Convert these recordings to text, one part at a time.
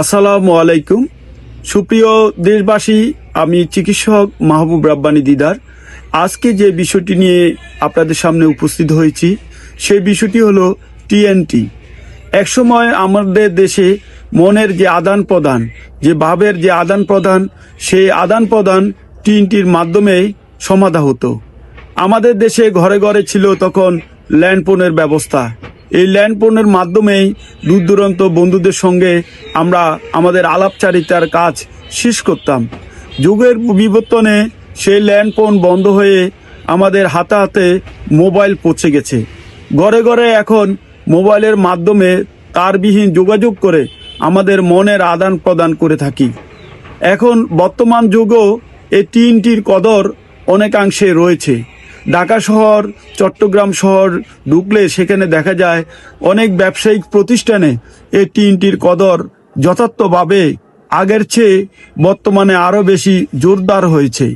আসসালামু আলাইকুম। সুপ্রিয় দেশবাসী, আমি চিকিৎসক মাহবুব রাব্বানি দিদার। আজকে যে বিষয়টি নিয়ে আপনাদের সামনে উপস্থিত হয়েছি, সেই বিষয়টি হলো টিএনটি একসময় আমাদের দেশে মনের যে আদান প্রদান, যে ভাবের যে আদান প্রদান, সেই আদান প্রদান টিএনটির মাধ্যমে সমাধা হতো। আমাদের দেশে ঘরে ঘরে ছিল তখন ল্যান্ডফোনের ব্যবস্থা। এই ল্যান্ড ল্যান্ডফোনের মাধ্যমেই দূর দূরান্ত বন্ধুদের সঙ্গে আমরা আমাদের আলাপচারিতার কাজ শেষ করতাম। যুগের বিবর্তনে সেই ল্যান্ডফোন বন্ধ হয়ে আমাদের হাতে হাতে মোবাইল পৌঁছে গেছে। ঘরে ঘরে এখন মোবাইলের মাধ্যমে তারবিহীন যোগাযোগ করে আমাদের মনের আদান প্রদান করে থাকি। এখন বর্তমান যুগও এই তিনটির কদর অনেকাংশে রয়েছে। ঢাকা শহর, চট্টগ্রাম শহর ঢুকলে সেখানে দেখা যায় অনেক ব্যবসায়িক প্রতিষ্ঠানে এই টিনটির কদর যথার্থভাবে আগের চেয়ে বর্তমানে আরও বেশি জোরদার হয়েছে।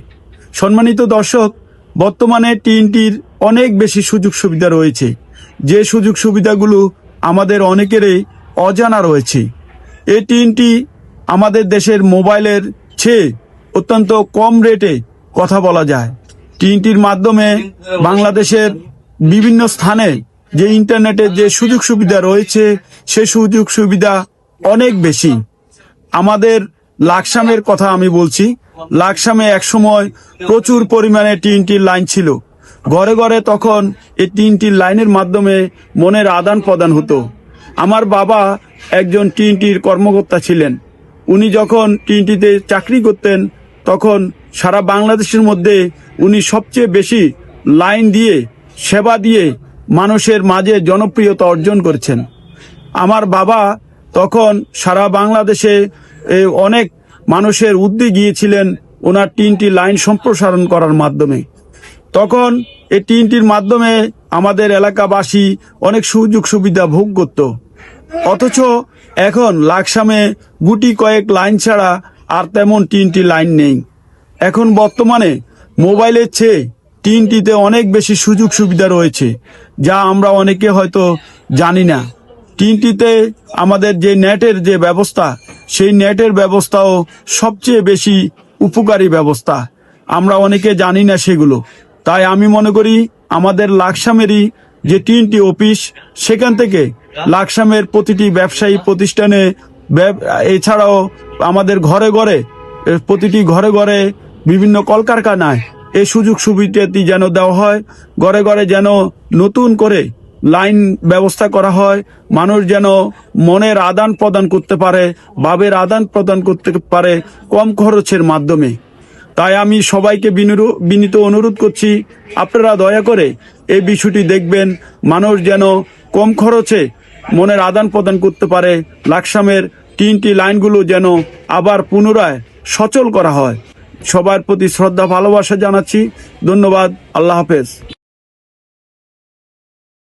সম্মানিত দর্শক, বর্তমানে টিনটির অনেক বেশি সুযোগ সুবিধা রয়েছে। যে সুযোগ সুবিধাগুলো আমাদের অনেকেরই অজানা রয়েছে। এই টিনটি আমাদের দেশের মোবাইলের চেয়ে অত্যন্ত কম রেটে কথা বলা যায়। টিনটির মাধ্যমে বাংলাদেশের বিভিন্ন স্থানে যে ইন্টারনেটের যে সুযোগ সুবিধা রয়েছে, সে সুযোগ সুবিধা অনেক বেশি। আমাদের লাকসামের কথা আমি বলছি। লাকসামে একসময় প্রচুর পরিমাণে টিনটির লাইন ছিল। ঘরে ঘরে তখন এই টিনটির লাইনের মাধ্যমে মনের আদান প্রদান হতো। আমার বাবা একজন টিনটির কর্মকর্তা ছিলেন। উনি যখন টিনটিতে চাকরি করতেন, তখন সারা বাংলাদেশের মধ্যে উনি সবচেয়ে বেশি লাইন দিয়ে, সেবা দিয়ে মানুষের মাঝে জনপ্রিয়তা অর্জন করেছেন। আমার বাবা তখন সারা বাংলাদেশে অনেক মানুষের উদ্যোগ গিয়েছিলেন ওনার তিনটি লাইন সম্প্রসারণ করার মাধ্যমে। তখন এই তিনটির মাধ্যমে আমাদের এলাকাবাসী অনেক সুযোগ সুবিধা ভোগ করত। অথচ এখন লাকসামে গুটি কয়েক লাইন ছাড়া আর তেমন তিনটি লাইন নেই। এখন বর্তমানে মোবাইলের চেয়ে তিনটিতে অনেক বেশি সুযোগ সুবিধা রয়েছে, যা আমরা অনেকে হয়তো জানি না। তিনটিতে আমাদের যে নেটের যে ব্যবস্থা, সেই নেটের ব্যবস্থাও সবচেয়ে বেশি উপকারী ব্যবস্থা। আমরা অনেকে জানি না সেগুলো। তাই আমি মনে করি আমাদের লাকসামেরই যে তিনটি অফিস, সেখান থেকে লাকসামের প্রতিটি ব্যবসায়ী প্রতিষ্ঠানে এছাড়াও আমাদের ঘরে ঘরে প্রতিটি ঘরে ঘরে বিভিন্ন কলকারখানায় এই সুযোগ সুবিধাটি যেন দেওয়া হয়, ঘরে ঘরে যেন নতুন করে লাইন ব্যবস্থা করা হয়, মানুষ যেন মনের আদান প্রদান করতে পারে, ভাবের আদান প্রদান করতে পারে কম খরচের মাধ্যমে। তাই আমি সবাইকে বিনীত অনুরোধ করছি, আপনারা দয়া করে এই বিষয়টি দেখবেন, মানুষ যেন কম খরচে মনের আদান প্রদান করতে পারে, লাকসামের তিনটি লাইনগুলো যেন আবার পুনরায় সচল করা হয়। সবার প্রতি শ্রদ্ধা ভালোবাসা জানাচ্ছি। ধন্যবাদ। আল্লাহ হাফেজ।